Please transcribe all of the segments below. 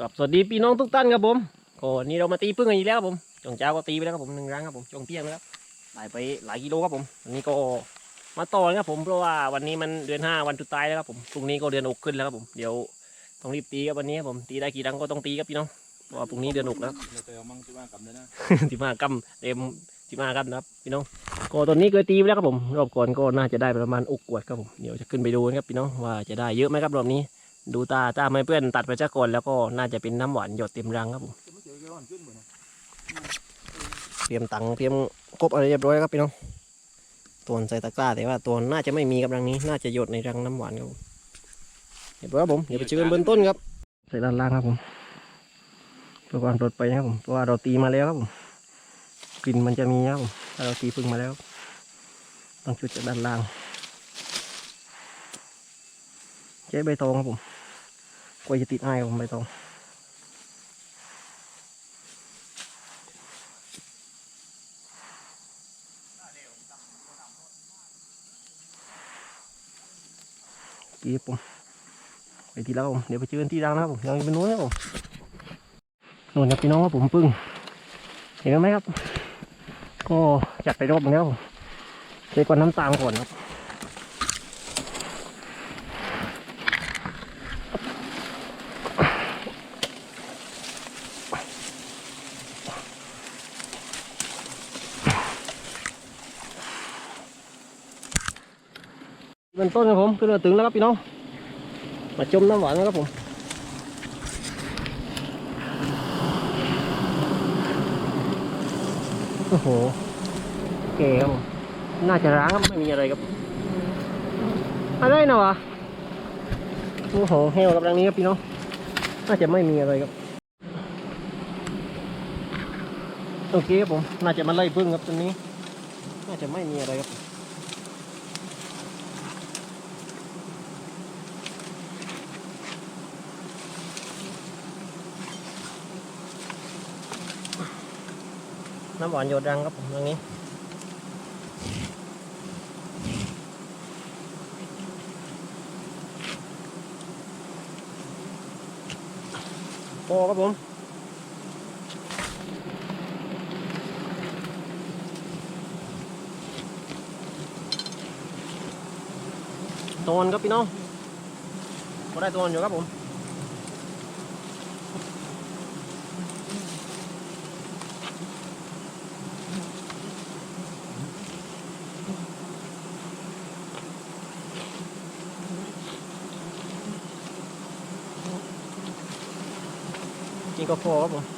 กับสวัสดีพี่น้องทุกท่านครับผมโอ้นี่เรามาตีพึ่งกันอีกแล้วครับผมช่วงเช้าก็ตีไปแล้วครับผมหนึ่งรังครับผมช่วงเที่ยงนะครับได้ไปหลายกิโลครับผมวันนี้ก็มาต่อครับผมเพราะว่าวันนี้มันเดือนห้าวันสุดท้ายแล้วครับผมพรุ่งนี้ก็เดือนหกขึ้นแล้วครับผมเดี๋ยวต้องรีบตีครับวันนี้ครับผมตีได้กี่รังก็ต้องตีครับพี่น้องเพราะว่าพรุ่งนี้เดือนหกแล้วเดี๋ยวเตยมั่งที่ว่ากำเลยนะสิบห้ากำเต็มสิบห้ากำนะครับพี่น้องก็ตอนนี้เคยตีไปแล้วครับผมรอบก่อนก็น่าจะได้ประมาณอุกกวดครับผมเดี๋ยวจะขึ้นไปดูนะครับพี่น้องว่าจะได้เยอะไหมครับรอบนี้ ดูตาตาไม่เพื่อนตัดไปจากก่อนแล้วก็น่าจะเป็นน้ำหวานหยดเต็มรังครับผมเตรียมตังค์เตรียมครบอะไรเรียบร้อยครับพี่น้องตัวใส่ตะกร้าแต่ว่าตัวน่าจะไม่มีกับรังนี้ น่าจะหยดในรังน้ำหวานครับผมเรียบร้อยครับผมเดี๋ยวไปเจอกันเบื้องต้นครับใส่ด้านล่างครับผมเพื่อความปลอดภัยนะครับผมเพราะว่าเราตีมาแล้วครับผมกลิ่นมันจะมีครับผมถ้าเราตีพึ่งมาแล้วต้องจุดจากด้านล่างใช้ใบตองครับผม กลัวจะติดไอายครับผมใบตองกีบผมไปที่แล้วผมเดี๋ยวไปเจอนที่รังนะครับผมยังเป็นนู้นนะครับผมนู่นนะพี่น้องครับผมปึ้งเห็นไหมครับก็จัดไปรอบนึงแล้วเช็คก่อนน้ำตาลก่อนครับ เป็นต้นครับผมขึ้นมาถึงแล้วครับพี่น้อง มาจมน้ำหวานนะครับผมโอ้โหโอเครับผมน่าจะร้างครับไม่มีอะไรครับอะไรนะวะโอ้โหเฮลกับรังนี้ครับพี่น้องน่าจะไม่มีอะไรครับโอเคครับผมน่าจะมาไล่พึ่งครับตัวนี้ น่าจะไม่มีอะไรครับ น้ำหวานหยดรังครับผมตรงนี้พอครับผมตอนครับพี่น้องพอได้ตอนอยู่ครับผม ก็พอครับผมน้ำหวาแฟครับผม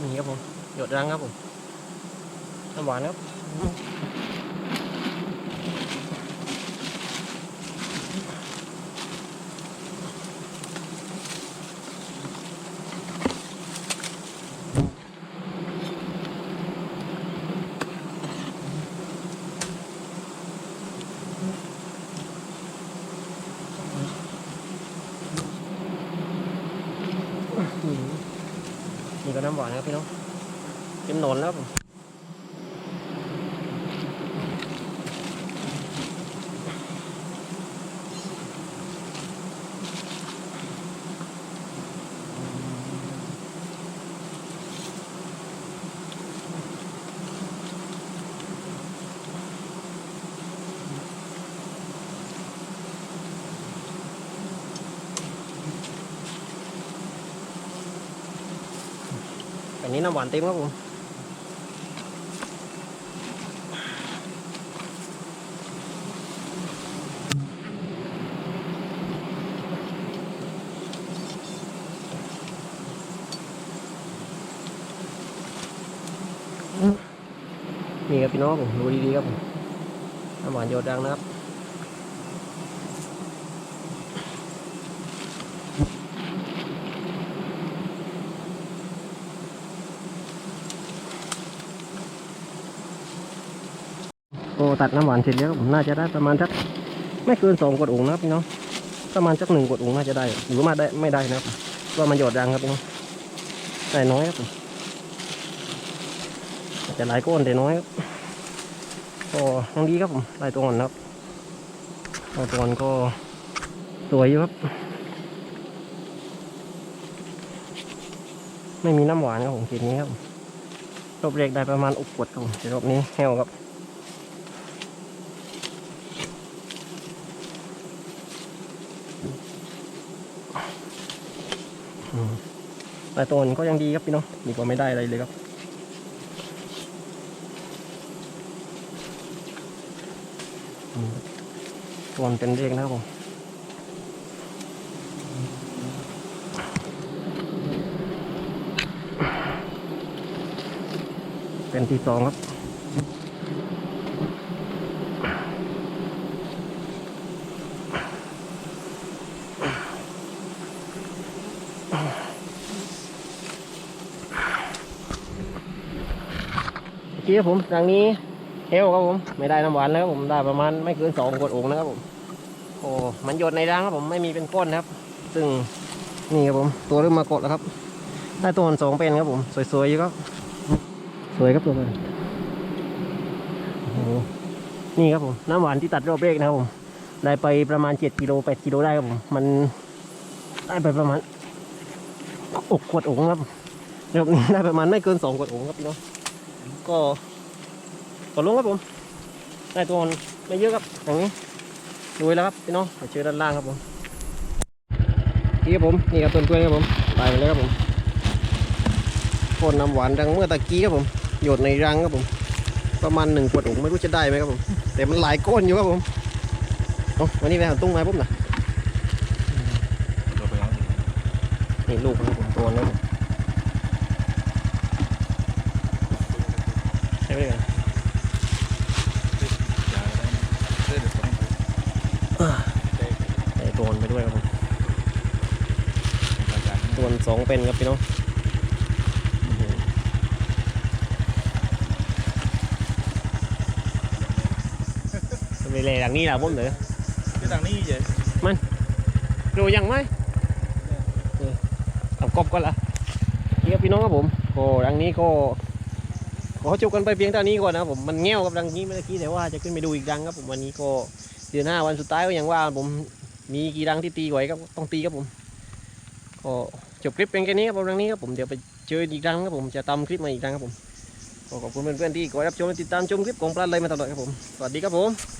นี่ครับผมหยดรังครับผมน้ำหวานครับ อืม บ่อยน้ำหวานครับพี่น้องเต็มหนอนแล้วผม อันนี้น้ำหวานเต็มครับผมนี่ครับพี่น้องผมดูดีๆครับผมน้ำหวานโยดดังนะครับ ตัดน้ำหวานเสร็จแล้วผมน่าจะได้ประมาณสักไม่เกินสองกดองนะครับพี่น้องประมาณสักหนึ่งกดองน่าจะได้ หรือว่าได้ไม่ได้นะครับว่ามันหยดดังครับพี่น้องได้น้อยครับจะหลายก้อนแต่น้อยครับก็ยังดีครับผมได้ตัวอ่อนครับได้ตัวอ่อนก็สวยอยู่ครับ ไม่มีน้ำหวานครับผมทีนี้ครับรอบแรกได้ประมาณอกขวดครับผมแต่รอบนี้แห้วครับ แต่ตัวนก็ยังดีครับพี่น้องดีกว่าไม่ได้อะไรเลยครับตัวนเป็นเลขนะครับผมเป็นที่สองครับ เมื่อกี้ครับผมรังนี้เฮลครับผมไม่ได้น้ำหวานแล้วครับผมได้ประมาณไม่เกินสองขวดโอ่งนะครับผมโอ้มันหยดในรังครับผมไม่มีเป็นก้นครับ ซึ่งนี่ครับผมตัวเริ่มมากดแล้วครับ ได้ตัวสองเป็นครับผมสวยๆอยู่ครับ สวยครับตัวมันโอ้นี่ครับผมน้ำหวานที่ตัดรอบเรกนะครับผม ได้ไปประมาณเจ็ดกิโลแปดกิโลได้ครับผมมันได้ไปประมาณอกขวดโอ่งครับรอบนี้ได้ประมาณไม่เกินสองขวดโอ่งครับพี่น้อง ก็ก็ลงครับผมได้ตัวมันไม่เยอะครับอย่างนี้ดูไว้แล้วครับพี่น้องไปเจอด้านล่างครับผมนี่ครับผมนี่ครับต้นกล้วยครับผมตายไปแล้วครับผมโคนน้ำหวานดังเมื่อตะกี้ครับผมโยดในรังครับผม ประมาณหนึ่งขวดผมไม่รู้จะได้ไหมครับผม แต่มันหลายก้อนอยู่ครับผมเอาวันนี้ไปหาตุ้งไมาปุ๊บนะเราไปเอาสินี่ลูกนะครับผมตัวนี้ ไหมครับอย่าอะไรนะเดี๋ยวต้องไปใส่ตัวนไปด้วยครับผมอาจารย์ส่วนสองเป็นครับพี่น้องไม่เลยหลังนี้แหละผมเหรอที่ทางนี้เจ๊ดูยังไหมเออเอากบก่อนละนี่ครับพี่น้องครับผมโอ้หลังนี้ก็ ขอจบกันไปเพียงเท่านี้ก่อนนะผมมันแง่วกับดังนี้เมื่อกี้แต่ว่าจะขึ้นไปดูอีกดังครับผมวันนี้ก็เดือนหน้าวันสุดท้ายก็อย่างว่าผมมีกี่ดังที่ตีไว้ก็ต้องตีครับผมก็จบคลิปเป็นแค่นี้ครับผมดังนี้ครับผมเดี๋ยวไปเจออีกดังครับผมจะตามคลิปมาอีกดังครับผมขอบคุณเพื่อนๆที่คอยรับชมและติดตามชมคลิปของปลาเลยมาตลอดครับผมสวัสดีครับผม